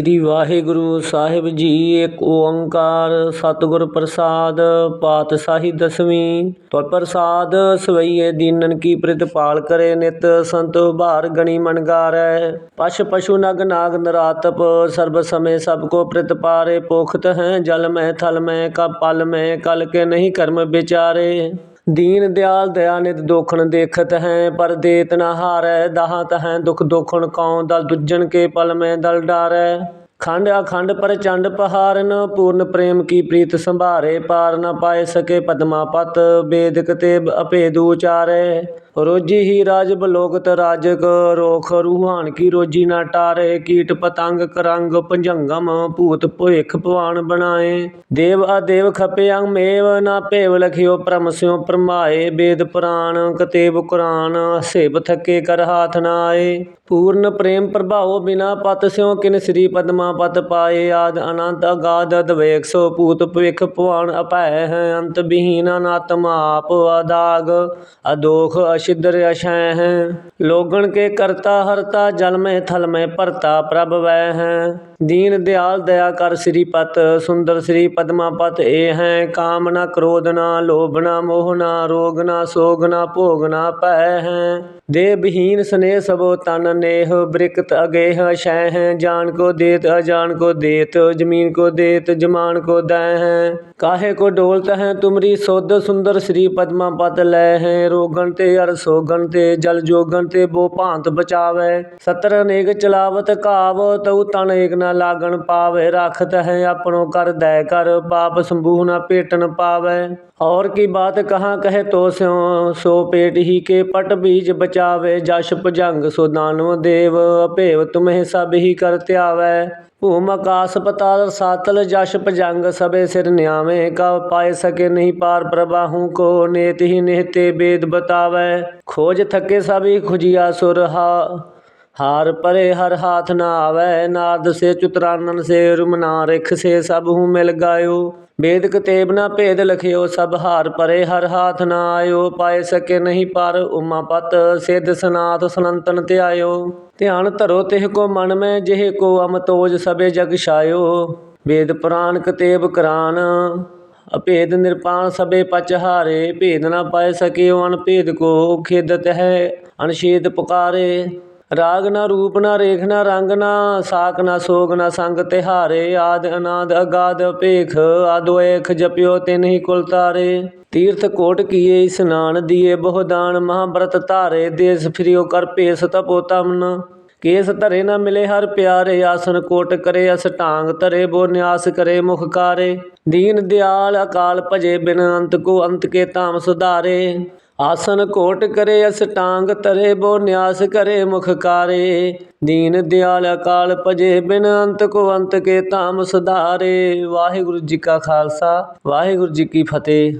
ਸ੍ਰੀ ਵਾਹਿਗੁਰੂ ਸਾਹਿਬ ਜੀ, ਇੱਕ ਓੰਕਾਰ ਸਤਿਗੁਰ ਪ੍ਰਸਾਦ, ਪਾਤਸ਼ਾਹੀ ਦਸਵੀਂ। ਤੋ ਪ੍ਰਸਾਦ ਸਵਈਏ ਦੀਨਨ ਕੀ ਪ੍ਰਤਪਾਲ ਕਰੇ ਨਿਤ, ਸੰਤ ਉਭਾਰ ਗਣੀ ਮਨਗਾਰੈ ਪਸ਼ ਪਸ਼ੂ ਨਗ ਨਾਗ ਨਰਾਤਪ, ਸਰਬ ਸਮੇ ਸਭ ਕੋ ਪ੍ਰਤਪਾਰੇ ਪੋਖਤ ਹੈ ਜਲ ਮੈਂ ਥਲ ਮੈਂ ਕਬ ਪਲ ਮੈਂ ਕਲ ਕੇ ਨਹੀਂ ਕਰਮ ਵਿਚਾਰੇ। ਦੀਨ ਦਿਆਲ ਦਇਆ ਦੋਖਣ ਦੇਖਤ ਹੈ, ਪਰ ਦੇਤ ਨਾ ਹਾਰੈ ਦਾਹਤ ਹੈ ਦੁਖ ਦੋਖਣ ਕਉ ਦਲ ਦੁਜਣ ਕੇ ਪਲ ਮੈਂ ਦਲ ਡਾਰੈ। ਖੰਡ ਅਖੰਡ ਪ੍ਰਚੰਡ ਪਹਾਰਨ, ਪੂਰਨ ਪ੍ਰੇਮ ਕੀ ਪ੍ਰੀਤ ਸੰਭਾਰੇ, ਪਾਰ ਨਾ ਪਾਏ ਸਕੇ ਪਦਮਾ ਪਤ ਬੇਦਕ ਤੇ ਅਭੇਦ ਉਚਾਰੇ। ਰੋਜੀ ਹੀ ਰਾਜ ਬਲੋਕਤ ਰਾਜਕ, ਰੋਖ ਰੂਹਾਨ ਕੀ ਰੋਜੀ ਨਾ ਟਾਰੇ, ਕੀਟ ਪਤੰਗ ਕਰੰਗ ਭੰਜੰਗਮ ਭੂਤ ਭੁਖ ਭਵਾਨ ਬਣਾਏ। ਦੇਵ ਅਦੇਵ ਖਪੇ ਮੇਵ, ਨਾ ਭੇਵ ਲਖਿਓ ਪਰਮ ਸਿਉ ਪਰਮਾਏ ਬੇਦ ਪੁਰਾਣ ਕਤੇਬ ਕੁਰਾਨ, ਸੇਬ ਥਕੇ ਕਰ ਹਾਥ ਨਾ ਆਏ। ਪੂਰਨ ਪ੍ਰੇਮ ਪ੍ਰਭਾਵ ਬਿਨਾ ਪਤ ਸਿਉ ਕਿਨ ਸ੍ਰੀ ਪਦਮਾ ਪਤ ਪਾਏ। ਆਦ ਅਨੰਤ ਅਗਾਧ ਅਦਵੇਕ ਸੋ ਭੂਤ ਭਵਿਖ ਭਵਾਨ ਅਪੈ ਹੈ। ਅੰਤ ਵਿਹੀਨ ਅਨਾਤਮ ਆਪ ਅਦਾਗ, ਅਦੋਖ ਅਛਿਦਰ ਅਛੈ ਹੈ। ਲੋਗਣ ਕੇ ਕਰਤਾ ਹਰਤਾ ਜਲ ਮੈਂ ਥਲ ਮੈਂ ਭਰਤਾ ਪ੍ਰਭ ਵੈ ਹੈ। ਦੀਨ ਦਿਆਲ ਦਇਆ ਕਰ ਸ੍ਰੀ ਪਤ ਸੁੰਦਰ ਸ੍ਰੀ ਪਦਮਾ ਪਤ ਏ ਹੈ। ਕਾਮ ਨਾ ਕ੍ਰੋਧ ਨਾ ਲੋਭ ਨਾ ਮੋਹ ਨਾ ਰੋਗ ਨਾ ਸੋਗ ਨਾ ਭੋਗ ਨਾ ਪੈ ਹੈ। ਦੇ ਬਹੀਨ ਸਨੇ ਸਬੋ ਤਨ ਨੇਹ, ਬ੍ਰਿਕਤ ਅਗੇਹ ਸ਼ੈ ਹੈ। ਜਾਨ ਕੋ ਦੇਤ, ਅਜਾਨ ਕੋ ਦੇਤ, ਜਮੀਨ ਕੋ ਦੇਤ, ਜਮਾਨ ਕੋ ਦੈ ਹੈ। ਕਾਹੇ ਕੋ ਡੋਲਤ ਹੈ ਤੁਮਰੀ ਕਰ ਸੋਗਣ ਤੇ ਜਲ ਜੋਗਣ ਤੇ ਬੋ ਭਾਂਤ ਬਚਾਵੇ। ਸਤਰ ਅਨੇਕ ਚਲਾਵਤ ਕਾਵ, ਤਉ ਤਨ ਏਕ ਨਾ ਲਾਗਣ ਪਾਵੇ। ਰਾਖਤ ਹੈ ਆਪਣੋ ਕਰ, ਦੈ ਕਰ, ਪਾਪ ਸੰਭੂ ਨਾ ਭੇਟਨ ਪਾਵੇ। ਔਰ ਕੀ ਬਾਤ ਕਹਾ ਕਹੇ ਤੋ ਸਿਉ, ਸੋ ਪੇਟ ਹੀ ਕੇ ਪਟ ਬੀਜ ਬਚਾਵੇ। ਜਸ ਭਜੰਗ ਸੋ ਦਾਨਵ ਦੇਵ, ਅਭੇਵ ਤੁਮਹਿ ਸਭ ਹੀ ਕਰ ਧਿਆਵੈ ਭੂਮ ਆਕਾਸ ਪਤਾਲ ਸਾਤਲ ਜਸ਼ ਭਜੰਗ ਸਭੇ ਸਿਰ ਨਿਆਵੇਂ ਕਬ ਪਾਏ ਸਕੇ ਨਹੀਂ ਪਾਰ ਪ੍ਰਭਾਹੂ ਕੋ ਨੇਤ ਹੀ ਨਿਹਤੇ ਬੇਦ ਬਤਾਵੈ। ਖੋਜ ਥਕੇ ਸਭੀ ਖੁਜਿਆ ਸੁਰ ਹਾਰ ਪਰੇ ਹਰ ਹਾਥ ਨਾ ਆਵੈ। ਨਾਦ ਸੇ ਚੁਤਰਾਨਨ ਸੇ ਰੁਮਨਾ ਰਿਖ ਸੇ ਸਭ ਹੂੰ ਮਿਲ ਗਾਇਓ। ਬੇਦ ਕਤੇਬ ਨਾ ਭੇਦ ਲਖਿਓ, ਸਭ ਹਾਰ ਪਰੇ ਹਰ ਹਾਥ ਨਾ ਆਇਓ। ਪਾਏ ਸਕੇ ਨਹੀਂ ਪਰ ਉਮਾ ਪਤ, ਸਿਧ ਸਨਾਤ ਸਨੰਤਨ ਧਿਆਇਓ। ਧਿਆਨ ਧਰੋ ਤਿਹ ਕੋ ਮਨ ਮੈਂ, ਜਿਹ ਕੋ ਅਮਤੋਜ ਸਭੇ ਜਗ ਛਾਇਓ। ਵੇਦ ਪੁਰਾਨ ਕਤੇਬ ਕੁਰਾਨ, ਅਭੇਦ ਨਿਰਪਾਨ ਸਭੇ ਪਚ ਹਾਰੇ। ਭੇਦ ਨਾ ਪਾਏ ਸਕਿਓ ਅਨਭੇਦ ਕੋ ਖੇਦਤ ਹੈ ਅਨਸ਼ੇਦ ਪੁਕਾਰੇ। ਰਾਗ ਨਾ ਰੂਪ ਨਾ ਰੇਖ ਨਾ ਰੰਗ ਨਾ ਸਾਕ ਨਾ ਸੋਗ ਨਾ ਸੰਗ ਤਿਹਾਰੇ। ਆਦ ਅਨਾਦ ਅਗਾਦ ਭੇਖ ਆਦੋਏਖ ਜਪਿਓ ਤਿਨ ਹੀ ਕੁਲ ਤਾਰੇ। ਤੀਰਥ ਕੋਟ ਕੀਏ ਇਸਨਾਨ ਦੀਏ ਬਹੁਦਾਨ ਮਹਾਬਰਤ ਧਾਰੇ, ਦੇਸ ਫਿਰਿਓ ਕਰ ਭੇਸ ਤਪੋ ਤਮਨ। ਕੇਸ ਧਰੇ ਨਾ ਮਿਲੇ ਹਰ ਪਿਆਰੇ, ਆਸਨ ਕੋਟ ਕਰੇ, ਅਸਟਾਂਗ ਧਰੇ, ਬੋ ਨਿਆਸ ਕਰੇ, ਮੁਖ ਕਾਰੇ। ਦੀਨ ਦਿਆਲ ਅਕਾਲ ਭਜੇ, ਬਿਨ ਅੰਤ ਕੋ ਅੰਤ ਕੇ ਧਾਮ ਸੁਧਾਰੇ। ਆਸਨ ਕੋਟ ਕਰੇ, ਅਸਟਾਂਗ ਤਰੇ ਬੋ ਨਿਆਸ ਕਰੇ, ਮੁਖ ਕਾਰੇ। ਦੀਨ ਦਿਆਲ ਅਕਾਲ ਭਜੇ, ਬਿਨ ਅੰਤ ਕੋ ਅੰਤ ਕੇ ਧਾਮ ਸੁਧਾਰੇ। ਵਾਹਿਗੁਰੂ ਜੀ ਕਾ ਖਾਲਸਾ, ਵਾਹਿਗੁਰੂ ਜੀ ਕੀ ਫਤਿਹ।